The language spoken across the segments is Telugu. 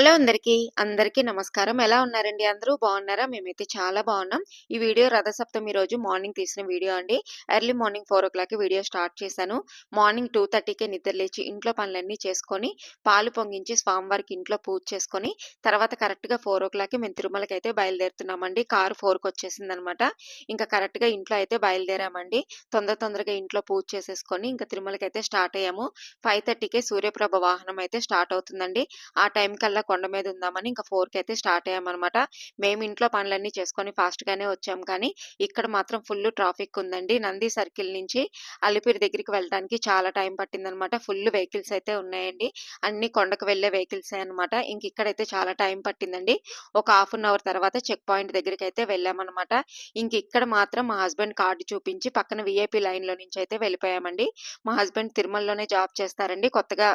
హలో అందరికీ. అందరికీ నమస్కారం. ఎలా ఉన్నారండి అందరూ? బాగున్నారా? మేమైతే చాలా బాగున్నాం. ఈ వీడియో రథసప్తమి రోజు మార్నింగ్ తీసిన వీడియో అండి. ఎర్లీ మార్నింగ్ 4:00కి వీడియో స్టార్ట్ చేశాను. మార్నింగ్ 2:30కే నిద్ర లేచి ఇంట్లో పనులన్నీ చేసుకొని, పాలు పొంగించి స్వామివారికి ఇంట్లో పూజ చేసుకొని, తర్వాత కరెక్ట్‌గా 4:00కి మేము తిరుమలకి అయితే బయలుదేరుతున్నామండి. కారు 4:00కొచ్చేసిందనమాట. ఇంకా కరెక్ట్‌గా ఇంట్లో అయితే బయలుదేరామండి. తొందర తొందరగా ఇంట్లో పూజ చేసేసుకొని, ఇంకా తిరుమలకి అయితే స్టార్ట్ అయ్యాము. 5:30కే సూర్యప్రభ వాహనం అయితే స్టార్ట్ అవుతుందండి. ఆ టైం కల్లా కొండ మీద ఉందామని ఇంకా ఫోర్కి అయితే స్టార్ట్ అయ్యామన్నమాట మేము ఇంట్లో పనులన్నీ చేసుకొని ఫాస్ట్‌గానే వచ్చాం కానీ, ఇక్కడ మాత్రం ఫుల్ ట్రాఫిక్ ఉందండి. నంది సర్కిల్ నుంచి అలిపిరి దగ్గరికి వెళ్ళడానికి చాలా టైం పట్టిందనమాట. ఫుల్ వెహికల్స్ అయితే ఉన్నాయండి. అన్ని కొండకు వెళ్ళే వెహికల్స్ అనమాట. ఇంక ఇక్కడైతే చాలా టైం పట్టిందండి. ఒక హాఫ్ అన్ అవర్ తర్వాత చెక్ పాయింట్ దగ్గరికి అయితే వెళ్ళామన్నమాట ఇంక ఇక్కడ మాత్రం మా హస్బెండ్ కార్డు చూపించి పక్కన విఐపి లైన్‌లో నుంచి అయితే వెళ్ళిపోయామండి. మా హస్బెండ్ తిరుమలలోనే జాబ్ చేస్తారండి. కొత్తగా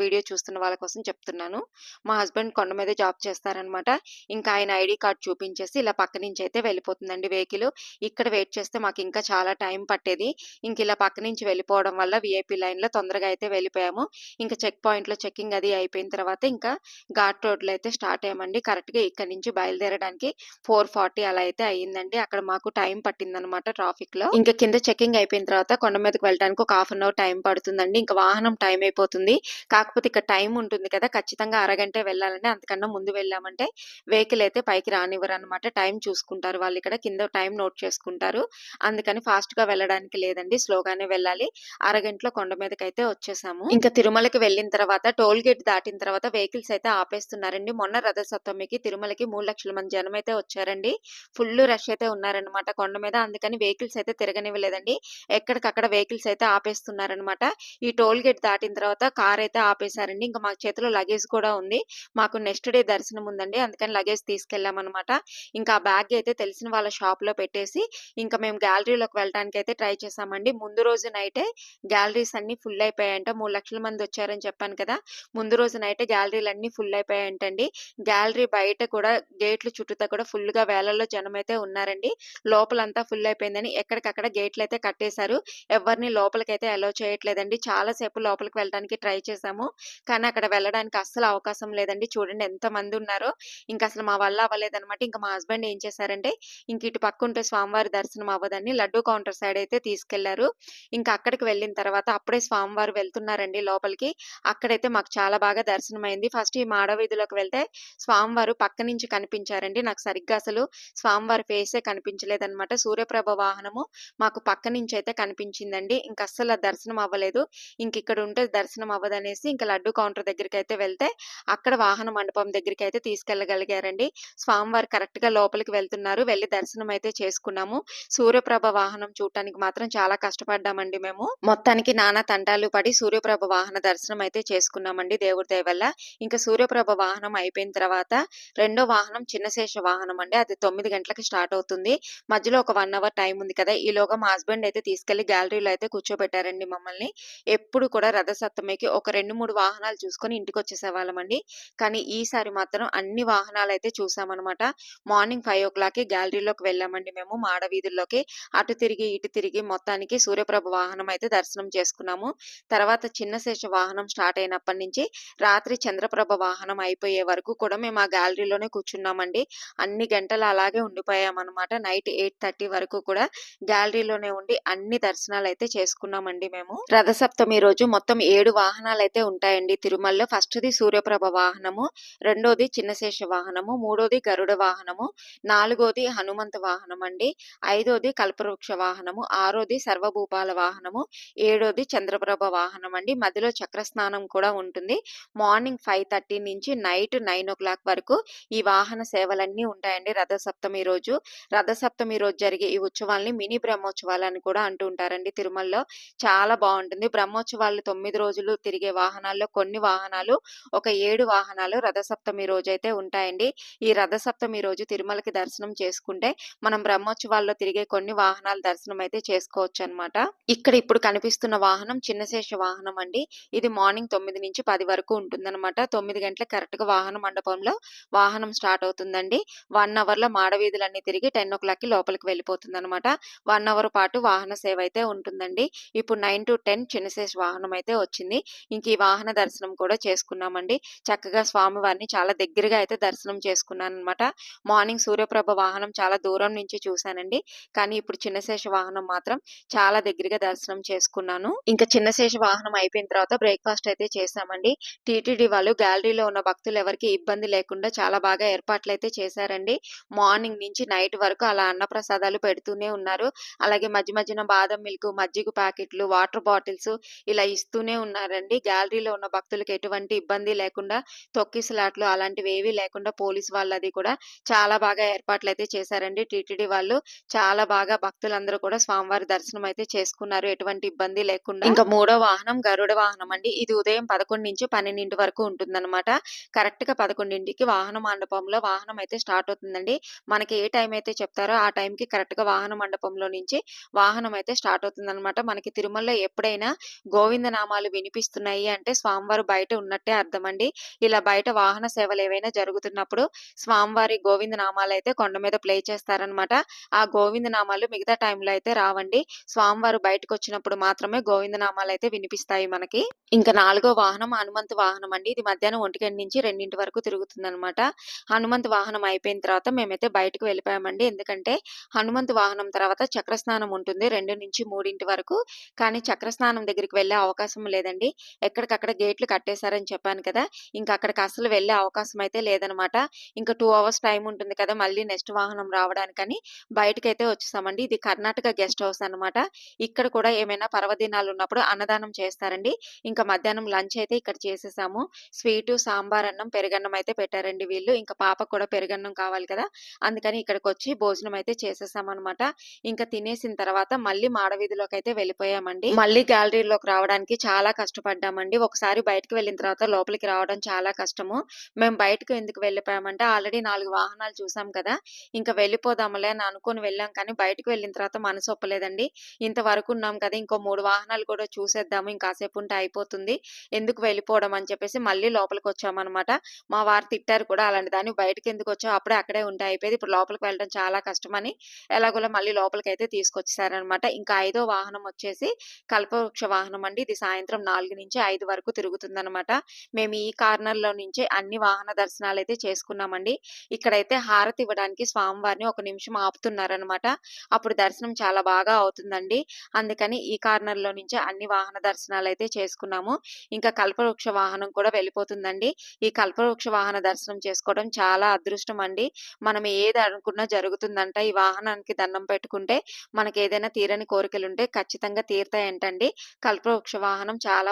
వీడియో చూస్తున్న వాళ్ళ కోసం చెప్తున్నాను. మా హస్బెండ్ కొండ మీద జాబ్ చేస్తారనమాట. ఇంకా ఆయన ఐడి కార్డ్ చూపించేసి ఇలా పక్క నుంచి అయితే వెళ్ళిపోతుందండి వెహికల్. ఇక్కడ వెయిట్ చేస్తే మాకు ఇంకా చాలా టైం పట్టేది. ఇంక ఇలా పక్క నుంచి వెళ్ళిపోవడం వల్ల విఐపి లైన్‌లో తొందరగా అయితే వెళ్ళిపోయాము. ఇంకా చెక్ పాయింట్‌లో చెకింగ్ అది అయిపోయిన తర్వాత ఇంకా ఘాట్ రోడ్‌లో అయితే స్టార్ట్ అయ్యామండి. కరెక్ట్‌గా ఇక్కడ నుంచి బయలుదేరడానికి 4:40 అలా అయితే అయిందండి. అక్కడ మాకు టైం పట్టిందనమాట ట్రాఫిక్‌లో. ఇంకా కింద చెకింగ్ అయిపోయిన తర్వాత కొండ మీదకి వెళ్ళడానికి ఒక హాఫ్ అన్ అవర్ టైం పడుతుందండి. ఇంకా వాహనం టైం అయిపోతుంది. కాకపోతే ఇక్కడ టైం ఉంటుంది కదా! ఖచ్చితంగా అరగంటే వెళ్ళాలండి. అంతకన్నా ముందు వెళ్ళామంటే వెహికల్ అయితే పైకి రానివ్వరు అనమాట టైం చూసుకుంటారు వాళ్ళు ఇక్కడ కింద టైం నోట్ చేసుకుంటారు. అందుకని ఫాస్ట్‌గా వెళ్ళడానికి లేదండి. స్లోగానే వెళ్ళాలి. అరగంటలో కొండ మీదకైతే వచ్చేసాము. ఇంకా తిరుమలకి వెళ్ళిన తర్వాత టోల్ గేట్ దాటిన తర్వాత వెహికల్స్ అయితే ఆపేస్తున్నారండి. మొన్న రథసప్తమికి తిరుమలకి మూడు లక్షల మంది జనం అయితే వచ్చారండి. ఫుల్ రష్ అయితే ఉన్నారనమాట కొండ మీద. అందుకని వెహికల్స్ అయితే తిరగనివ్వలేదండి. ఎక్కడికక్కడ వెహికల్స్ అయితే ఆపేస్తున్నారనమాట. ఈ టోల్ గేట్ దాటిన తర్వాత కార్ అయితే ఆపేశారండి. ఇంకా మా చేతిలో లగేజ్ కూడా ఉంది. మాకు నెక్స్ట్ డే దర్శనం ఉందండి. అందుకని లగేజ్ తీసుకెళ్ళామనమాట. ఇంకా ఆ బ్యాగ్ అయితే తెలిసిన వాళ్ళ షాప్లో పెట్టేసి, ఇంకా మేము గ్యాలరీలోకి అయితే ట్రై చేసామండి ముందు రోజు నైటే గ్యాలరీస్ అన్ని ఫుల్ అయిపోయాయంట. మూడు లక్షల మంది వచ్చారని చెప్పాను కదా! ముందు రోజు నైటే అన్ని ఫుల్ అయిపోయాయంటండి. గ్యాలరీ బయట కూడా గేట్‌లు చుట్టూతా కూడా ఫుల్గా వేలల్లో అయితే ఉన్నారండి. లోపలంతా ఫుల్ అయిపోయిందని ఎక్కడికక్కడ గేట్‌లయితే కట్టేశారు. ఎవరిని లోపలికైతే అలో చేయట్లేదండి. చాలా సేపు లోపలికి వెళ్ళడానికి ట్రై చేసాము కానీ అక్కడ వెళ్ళడానికి అస్సలు అవకాశం లేదండి. చూడండి ఎంత మంది ఉన్నారో. ఇంకా అసలు మా వల్ల అవ్వలేదనమాట. ఇంకా మా హస్బెండ్ ఏం చేశారంటే, ఇంక ఇటు పక్క ఉంటే స్వామివారి దర్శనం అవ్వదని లడ్డూ కౌంటర్ సైడ్ అయితే తీసుకెళ్ళారు. ఇంకా అక్కడికి వెళ్ళిన తర్వాత అప్పుడే స్వామివారు వెళ్తున్నారండి లోపలికి. అక్కడైతే మాకు చాలా బాగా దర్శనమైంది. ఫస్ట్ ఈ మాడవీధిలోకి వెళ్తే స్వామివారు పక్క నుంచి కనిపించారండి. నాకు సరిగ్గా అసలు స్వామివారి ఫేసే కనిపించలేదనమాట. సూర్యప్రభ వాహనము మాకు పక్క నుంచి అయితే కనిపించిందండి. ఇంకా అస్సలు దర్శనం అవ్వలేదు. ఇంక ఇక్కడ ఉంటే దర్శనం అవ్వదనేసి ఇంకా లడ్డు కౌంటర్ దగ్గరికి అయితే వెళ్తే, అక్కడ వాహన మండపం దగ్గరికి అయితే తీసుకెళ్ళగలిగారండి స్వామివారు కరెక్ట్‌గా లోపలికి వెళ్తున్నారు. వెళ్ళి దర్శనం అయితే చేసుకున్నాము. సూర్యప్రభ వాహనం చూడటానికి మాత్రం చాలా కష్టపడ్డామండి మేము. మొత్తానికి నానా తంటాలు పడి సూర్యప్రభ వాహన దర్శనం అయితే చేసుకున్నామండి దేవుడి దయ వల్ల. ఇంకా సూర్యప్రభ వాహనం అయిపోయిన తర్వాత రెండో వాహనం చిన్నశేష వాహనం అండి. అది తొమ్మిది గంటలకు స్టార్ట్ అవుతుంది. మధ్యలో ఒక వన్ అవర్ టైం ఉంది కదా! ఈలోగా మా హస్బెండ్ అయితే తీసుకెళ్ళి గ్యాలరీలో అయితే కూర్చోబెట్టారండి మమ్మల్ని. ఎప్పుడు కూడా రథసప్తమికి ఒక 2, 3 వాహనాలు చూసుకొని ఇంటికి ఇంటికొచ్చేసేవాళ్ళమండి. కానీ ఈసారి మాత్రం అన్ని వాహనాలు అయితే చూసామనమాట. మార్నింగ్ 5:00కి గ్యాలరీలోకి వెళ్ళామండి మేము మాడ వీధుల్లోకి. అటు తిరిగి, ఇటు తిరిగి మొత్తానికి సూర్యప్రభ వాహనం అయితే దర్శనం చేసుకున్నాము. తర్వాత చిన్నశేష వాహనం స్టార్ట్ అయినప్పటి నుంచి రాత్రి చంద్రప్రభ వాహనం అయిపోయే వరకు కూడా మేము ఆ గ్యాలరీలోనే కూర్చున్నామండి. అన్ని గంటలు అలాగే ఉండిపోయామన్నమాట నైట్ 8:30 వరకు కూడా గ్యాలరీలోనే ఉండి అన్ని దర్శనాలు అయితే చేసుకున్నామండి మేము. రథసప్తమి రోజు మొత్తం ఏడు వాహనాలు అయితే ఉంటాయండి తిరుమలలో. ఫస్ట్‌ది సూర్యప్రభ వాహనము, రెండోది చిన్నశేష వాహనము, మూడోది గరుడ వాహనము, నాలుగోది హనుమంత వాహనం అండి, ఐదోది కల్పవృక్ష వాహనము, ఆరోది సర్వభూపాల వాహనము, ఏడోది చంద్రప్రభ వాహనం అండి. మధ్యలో చక్రస్నానం కూడా ఉంటుంది. మార్నింగ్ 5:30 నుంచి నైట్ 9:00 వరకు ఈ వాహన సేవలన్నీ ఉంటాయండి రథసప్తమి రోజు. రథసప్తమి రోజు జరిగే ఈ ఉత్సవాల్ని మినీ బ్రహ్మోత్సవాలు అని కూడా అంటూ ఉంటారండి తిరుమలలో. చాలా బాగుంటుంది బ్రహ్మోత్సవాలు తొమ్మిది రోజులు తిరిగే వాహనాల్లో కొన్ని వాహనాలు, ఒక ఏడు వాహనాలు రథసప్తమి రోజైతే ఉంటాయండి. ఈ రథసప్తమి రోజు తిరుమలకి దర్శనం చేసుకుంటే, మనం బ్రహ్మోత్సవాల్లో తిరిగే కొన్ని వాహనాల దర్శనం అయితే చేసుకోవచ్చు అనమాట ఇక్కడ ఇప్పుడు కనిపిస్తున్న వాహనం చిన్నశేష వాహనం అండి. ఇది మార్నింగ్ తొమ్మిది నుంచి పది వరకు ఉంటుందన్నమాట తొమ్మిది గంటల కరెక్ట్గా వాహన మండపంలో వాహనం స్టార్ట్ అవుతుందండి. వన్ అవర్లో మాడవీధులన్నీ తిరిగి 10:00కి లోపలికి వెళ్ళిపోతుందనమాట. 1 అవర్ పాటు వాహన సేవ అయితే ఉంటుందండి. ఇప్పుడు 9-10 చిన్నశేష వాహనం అయితే వచ్చింది. ఇంక ఈ ఈ వాహన దర్శనం కూడా చేసుకున్నామండి. చక్కగా స్వామివారిని చాలా దగ్గరగా అయితే దర్శనం చేసుకున్నాననమాట. మార్నింగ్ సూర్యప్రభ వాహనం చాలా దూరం నుంచి చూశానండి. కానీ ఇప్పుడు చిన్నశేష వాహనం మాత్రం చాలా దగ్గరగా దర్శనం చేసుకున్నాను. ఇంకా చిన్నశేష వాహనం అయిపోయిన తర్వాత బ్రేక్‌ఫాస్ట్ అయితే చేశామండి. టీటీడీ వాళ్ళు గ్యాలరీలో ఉన్న భక్తులు ఎవరికి ఇబ్బంది లేకుండా చాలా బాగా ఏర్పాట్లు అయితే చేశారండి. మార్నింగ్ నుంచి నైట్ వరకు అలా అన్నప్రసాదాలు పెడుతూనే ఉన్నారు. అలాగే మధ్య మధ్యన బాదం మిల్క్, మజ్జిగ ప్యాకెట్లు, వాటర్ బాటిల్స్ ఇలా ఇస్తూనే ఉన్నారండి. గ్యాలరీలో ఉన్న భక్తులకు ఎటువంటి ఇబ్బంది లేకుండా తొక్కిసలాట్లు ఏవి లేకుండా పోలీస్ వాళ్ళది కూడా చాలా బాగా ఏర్పాట్లు అయితే చేశారండి టీటీడీ వాళ్ళు. చాలా బాగా భక్తులందరూ కూడా స్వామివారి దర్శనం అయితే చేసుకున్నారు. ఎటువంటి ఇబ్బంది లేకుండా. ఇంకా మూడో వాహనం గరుడ వాహనం అండి. ఇది ఉదయం 11-12 వరకు ఉంటుందన్నమాట. కరెక్ట్గా పదకొండింటికి వాహన మండపంలో వాహనం అయితే స్టార్ట్ అవుతుందండి. మనకి ఏ టైం అయితే చెప్తారో ఆ టైంకి కరెక్ట్‌గా వాహన మండపంలో నుంచి వాహనం అయితే స్టార్ట్ అవుతుందన్నమాట. మనకి తిరుమలలో ఎప్పుడైనా గోవింద నామాలు వినిపిస్తున్నాయి అంటే స్వామివారు బయట ఉన్నట్టే అర్థం అండి ఇలా బయట వాహన సేవలు ఏవైనా జరుగుతున్నప్పుడు స్వామివారి గోవింద నామాలు అయితే కొండ మీద ప్లే చేస్తారనమాట. ఆ గోవింద నామాలు మిగతా టైంలో అయితే రావండి. స్వామివారు బయటకొచ్చినప్పుడు మాత్రమే గోవింద నామాలు అయితే వినిపిస్తాయి మనకి. ఇంకా నాలుగో వాహనం హనుమంత్ వాహనం అండి. ఇది మధ్యాహ్నం 1:00-2:00 వరకు తిరుగుతుందనమాట. హనుమంతు వాహనం అయిపోయిన తర్వాత మేమైతే బయటకు వెళ్ళిపోయామండి. ఎందుకంటే హనుమంత్ వాహనం తర్వాత చక్రస్నానం ఉంటుంది 2-3 వరకు. కానీ చక్రస్నానం దగ్గరికి వెళ్ళే అవకాశం లేదండి. ఎక్కడికక్కడ గేట్లు కట్టేశారని చెప్పాను కదా! ఇంకా అక్కడికి అసలు వెళ్ళే అవకాశం అయితే లేదనమాట. ఇంకా టూ అవర్స్ టైం ఉంటుంది కదా! మళ్ళీ నెక్స్ట్ వాహనం రావడానికని బయటకైతే వచ్చేసామండి. ఇది కర్ణాటక గెస్ట్ హౌస్ అనమాట. ఇక్కడ కూడా ఏమైనా పర్వదినాలు ఉన్నప్పుడు అన్నదానం చేస్తారండి. ఇంకా మధ్యాహ్నం లంచ్ అయితే ఇక్కడ చేసేసాము. స్వీటు, సాంబార్ అన్నం, పెరుగన్నం అయితే పెట్టారండి వీళ్ళు. ఇంకా పాపకు కూడా పెరుగన్నం కావాలి కదా! అందుకని ఇక్కడికొచ్చి భోజనం అయితే చేసేసామనమాట. ఇంకా తినేసిన తర్వాత మళ్ళీ మాడవీధిలోకైతే వెళ్ళిపోయామండి. మళ్ళీ గ్యాలరీలోకి రావడానికి చాలా కష్టపడ్డామండి. ఒకసారి బయటకి వెళ్ళిన తర్వాత లోపలికి రావడం చాలా కష్టము. మేము బయటకు ఎందుకు వెళ్ళిపోయామంటే ఆల్రెడీ నాలుగు వాహనాలు చూసాం కదా! ఇంకా వెళ్ళిపోదాములే అని అనుకుని వెళ్ళాం కానీ బయటకు వెళ్ళిన తర్వాత మనసు ఒప్పలేదండి. ఇంతవరకు ఉన్నాం కదా! ఇంకో మూడు వాహనాలు కూడా చూసేద్దాము. ఇంకాసేపు ఉంటే అయిపోతుంది. ఎందుకు వెళ్ళిపోవడం అని చెప్పేసి మళ్ళీ లోపలికి వచ్చామన్నమాట మా వారు తిట్టారు కూడా అలాంటి దాన్ని బయటకు ఎందుకు వచ్చావు అప్పుడే అక్కడే ఉంటే అయిపోయింది ఇప్పుడు లోపలికి వెళ్ళడం చాలా కష్టమని ఎలాగోలా మళ్ళీ లోపలికి అయితే తీసుకొచ్చేసారనమాట. ఇంకా ఐదో వాహనం వచ్చేసి కల్పవృక్ష వాహనం అండి. ఇది సాయంత్రం నాలుగు నుంచి ఐదు వరకు తిరుగుతుందనమాట. మేము ఈ కార్నర్‌లో నుంచే అన్ని వాహన దర్శనాలు అయితే చేసుకున్నామండి. ఇక్కడైతే హారతి ఇవ్వడానికి స్వామివారిని ఒక నిమిషం ఆపుతున్నారనమాట. అప్పుడు దర్శనం చాలా బాగా అవుతుందండి. అందుకని ఈ కార్నర్‌లో నుంచే అన్ని వాహన దర్శనాలు అయితే చేసుకున్నాము. ఇంకా కల్పవృక్ష వాహనం కూడా వెళ్ళిపోతుందండి. ఈ కల్పవృక్ష వాహన దర్శనం చేసుకోవడం చాలా అదృష్టం అండి. మనం ఏది అనుకున్నా జరుగుతుందంట. ఈ వాహనానికి దండం పెట్టుకుంటే మనకి ఏదైనా తీరని కోరికలుంటే ఖచ్చితంగా తీరుతాయంటండి. కల్పవృక్ష వాహనం చాలా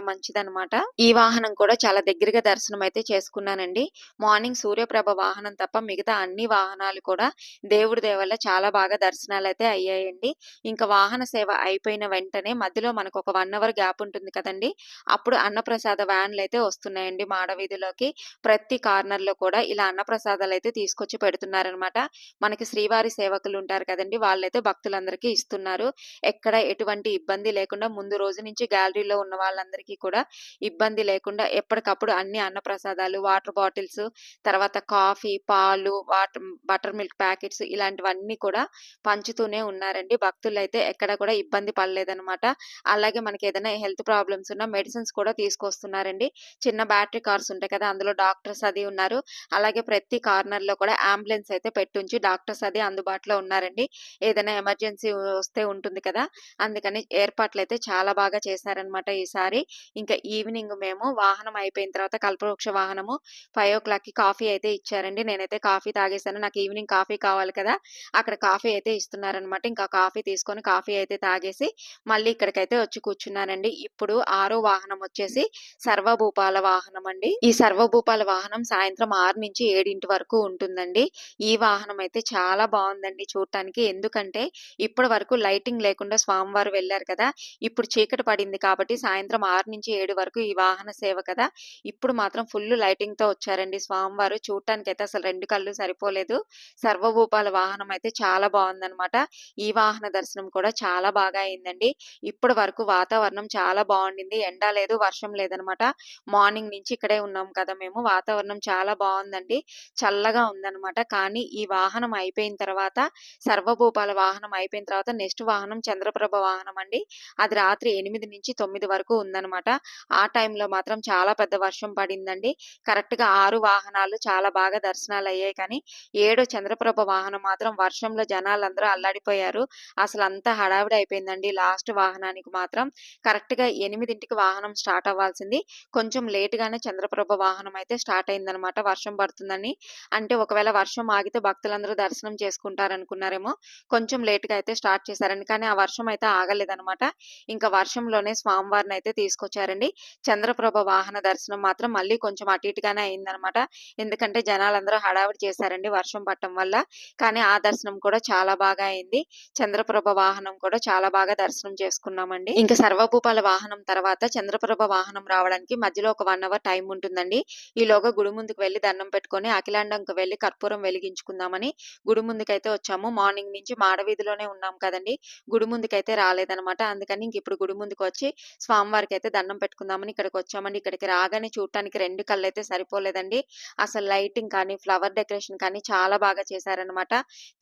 అనమాట ఈ వాహనం కూడా చాలా దగ్గరగా దర్శనం అయితే చేసుకున్నానండి. మార్నింగ్ సూర్యప్రభ వాహనం తప్ప మిగతా అన్ని వాహనాలు కూడా దేవుడి దేవల్ల చాలా బాగా దర్శనాలు అయితే అయ్యాయండి. ఇంకా వాహన సేవ అయిపోయిన వెంటనే మధ్యలో మనకి ఒక వన్ అవర్ గ్యాప్ ఉంటుంది కదండి అప్పుడు అన్నప్రసాద వ్యాన్‌లయితే వస్తున్నాయండి మాడవీధిలోకి. ప్రతి కార్నర్లో కూడా ఇలా అన్నప్రసాదాలు అయితే తీసుకొచ్చి పెడుతున్నారనమాట. మనకి శ్రీవారి సేవకులు ఉంటారు కదండి వాళ్ళైతే భక్తులందరికీ ఇస్తున్నారు. ఎక్కడ ఎటువంటి ఇబ్బంది లేకుండా ముందు రోజు నుంచి గ్యాలరీలో ఉన్న వాళ్ళందరికీ కూడా ఇబ్బంది లేకుండా ఎప్పటికప్పుడు అన్ని అన్నప్రసాదాలు, వాటర్ బాటిల్స్, తర్వాత కాఫీ, పాలు, వాటర్ బటర్ మిల్క్ ప్యాకెట్స్ ఇలాంటివన్నీ కూడా పంచుతూనే ఉన్నారండి. భక్తులు అయితే ఎక్కడ కూడా ఇబ్బంది పడలేదనమాట. అలాగే మనకి ఏదైనా హెల్త్ ప్రాబ్లమ్స్ ఉన్నా మెడిసిన్స్ కూడా తీసుకొస్తున్నారండి. చిన్న బ్యాటరీ కార్స్ ఉంటాయి కదా! అందులో డాక్టర్స్ అది ఉన్నారు. అలాగే ప్రతి కార్నర్లో కూడా అంబులెన్స్ అయితే పెట్టుంచి డాక్టర్స్ అది అందుబాటులో ఉన్నారండి. ఏదైనా ఎమర్జెన్సీ వస్తే ఉంటుంది కదా! అందుకని ఏర్పాట్లు అయితే చాలా బాగా చేశారనమాట ఈసారి. ఇంకా ఈవినింగ్ మేము వాహనం అయిపోయిన తర్వాత కల్పవృక్ష వాహనము 5:00కి కాఫీ అయితే ఇచ్చారండి. నేనైతే కాఫీ తాగేసాను. నాకు ఈవినింగ్ కాఫీ కావాలి కదా! అక్కడ కాఫీ అయితే ఇస్తున్నారనమాట. ఇంకా కాఫీ తీసుకొని కాఫీ అయితే తాగేసి మళ్ళీ ఇక్కడికైతే వచ్చి కూర్చున్నానండి. ఇప్పుడు ఆరో వాహనం వచ్చేసి సర్వభూపాల వాహనం అండి. ఈ సర్వభూపాల వాహనం సాయంత్రం 6-7 వరకు ఉంటుందండి. ఈ వాహనం అయితే చాలా బాగుందండి చూడటానికి. ఎందుకంటే ఇప్పటి వరకు లైటింగ్ లేకుండా స్వామివారు వెళ్ళారు కదా! ఇప్పుడు చీకటి పడింది కాబట్టి సాయంత్రం ఆరు నుంచి ఏడు 6-7 వరకు ఈ వాహన సేవ కదా! ఇప్పుడు మాత్రం ఫుల్ లైటింగ్తో వచ్చారండి స్వామివారు. అయితే అసలు రెండు కళ్ళు సరిపోలేదు. సర్వభూపాల వాహనం అయితే చాలా బాగుందనమాట ఈ వాహన దర్శనం కూడా చాలా బాగా అయిందండి. ఇప్పటి వరకు వాతావరణం చాలా బాగుండింది ఎండ లేదు, వర్షం లేదనమాట. మార్నింగ్ నుంచి ఇక్కడే ఉన్నాం కదా మేము. వాతావరణం చాలా బాగుందండి చల్లగా ఉందనమాట. కానీ ఈ వాహనం అయిపోయిన తర్వాత సర్వభూపాల వాహనం అయిపోయిన తర్వాత నెక్స్ట్ వాహనం చంద్రప్రభ వాహనం అండి. అది రాత్రి 8-9 వరకు ఉందనమాట. ఆ టైంలో మాత్రం చాలా పెద్ద వర్షం పడిందండి. కరెక్ట్‌గా ఆరు వాహనాలు చాలా బాగా దర్శనాలు అయ్యాయి కానీ, ఏడో చంద్రప్రభ వాహనం మాత్రం వర్షంలో జనాలందరూ అల్లాడిపోయారు. అసలు అంతా హడావిడి అయిపోయిందండి. లాస్ట్ వాహనానికి మాత్రం కరెక్ట్‌గా ఎనిమిదింటికి వాహనం స్టార్ట్ అవ్వాల్సింది. కొంచెం లేట్‌గానే చంద్రప్రభ వాహనం అయితే స్టార్ట్ అయిందనమాట వర్షం పడుతుందని. అంటే ఒకవేళ వర్షం ఆగితే భక్తులందరూ దర్శనం చేసుకుంటారనుకున్నారేమో. కొంచెం లేట్‌గా అయితే స్టార్ట్ చేశారండి. కానీ ఆ వర్షం అయితే ఆగలేదనమాట. ఇంకా వర్షంలోనే అయితే తీసుకొచ్చారండి. చంద్రప్రభ వాహన దర్శనం మాత్రం మళ్ళీ కొంచెం అటు ఇటుగానే అయిందనమాట. ఎందుకంటే జనాలందరూ హడావిడి చేశారండి వర్షం పట్టడం వల్ల. కానీ ఆ దర్శనం కూడా చాలా బాగా అయింది. చంద్రప్రభ వాహనం కూడా చాలా బాగా దర్శనం చేసుకున్నామండి. ఇంకా సర్వభూపాల వాహనం తర్వాత చంద్రప్రభ వాహనం రావడానికి మధ్యలో ఒక వన్ అవర్ టైం ఉంటుందండి. ఈలోగా గుడి ముందుకు వెళ్ళి దండం పెట్టుకొని అఖిలాండంకి వెళ్ళి కర్పూరం వెలిగించుకుందామని గుడి ముందుకైతే వచ్చాము. మార్నింగ్ నుంచి మాడవీధిలోనే ఉన్నాం కదండి గుడి ముందుకైతే రాలేదనమాట. అందుకని ఇంక ఇప్పుడు గుడి ముందుకు వచ్చి స్వామివారికైతే దండం పెట్టుకుని చేసుకుందామని ఇక్కడికి రాగానే చూడటానికి 2 కళ్ళైతే సరిపోలేదండి. అసలు లైటింగ్ కానీ, ఫ్లవర్ డెకరేషన్ కానీ చాలా బాగా చేశారనమాట.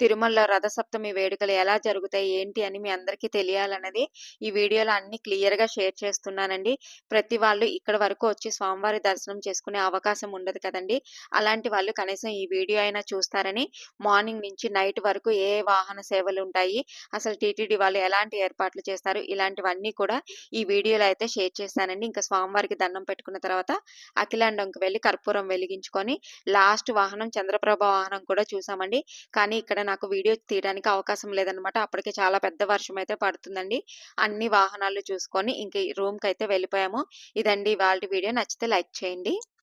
తిరుమలలో రథసప్తమి వేడుకలు ఎలా జరుగుతాయి, ఏంటి అని మీ అందరికీ తెలియాలన్నది ఈ వీడియోలో క్లియర్గా షేర్ చేస్తున్నానండి. ప్రతి వాళ్ళు ఇక్కడ వరకు వచ్చి స్వామివారి దర్శనం చేసుకునే అవకాశం ఉండదు కదండి అలాంటి వాళ్ళు కనీసం ఈ వీడియో అయినా చూస్తారని మార్నింగ్ నుంచి నైట్ వరకు ఏ వాహన సేవలు ఉంటాయి అసలు టీటీడీ వాళ్ళు ఎలాంటి ఏర్పాట్లు చేస్తారు, ఇలాంటివన్నీ కూడా ఈ వీడియోలో అయితే షేర్ చేశానండి. ఇంకా స్వామివారికి దండం పెట్టుకున్న తర్వాత అఖిలాండంకి వెళ్ళి కర్పూరం వెలిగించుకొని లాస్ట్ వాహనం చంద్రప్రభ వాహనం కూడా చూసామండి. కానీ ఇక్కడ నాకు వీడియో తీయడానికి అవకాశం లేదనమాట. అప్పటికే చాలా పెద్ద వర్షం అయితే పడుతుందండి. అన్ని వాహనాలు చూసుకొని ఇంక అయితే వెళ్ళిపోయాము. ఇదండి వాళ్ళ వీడియో నచ్చితే లైక్ చేయండి.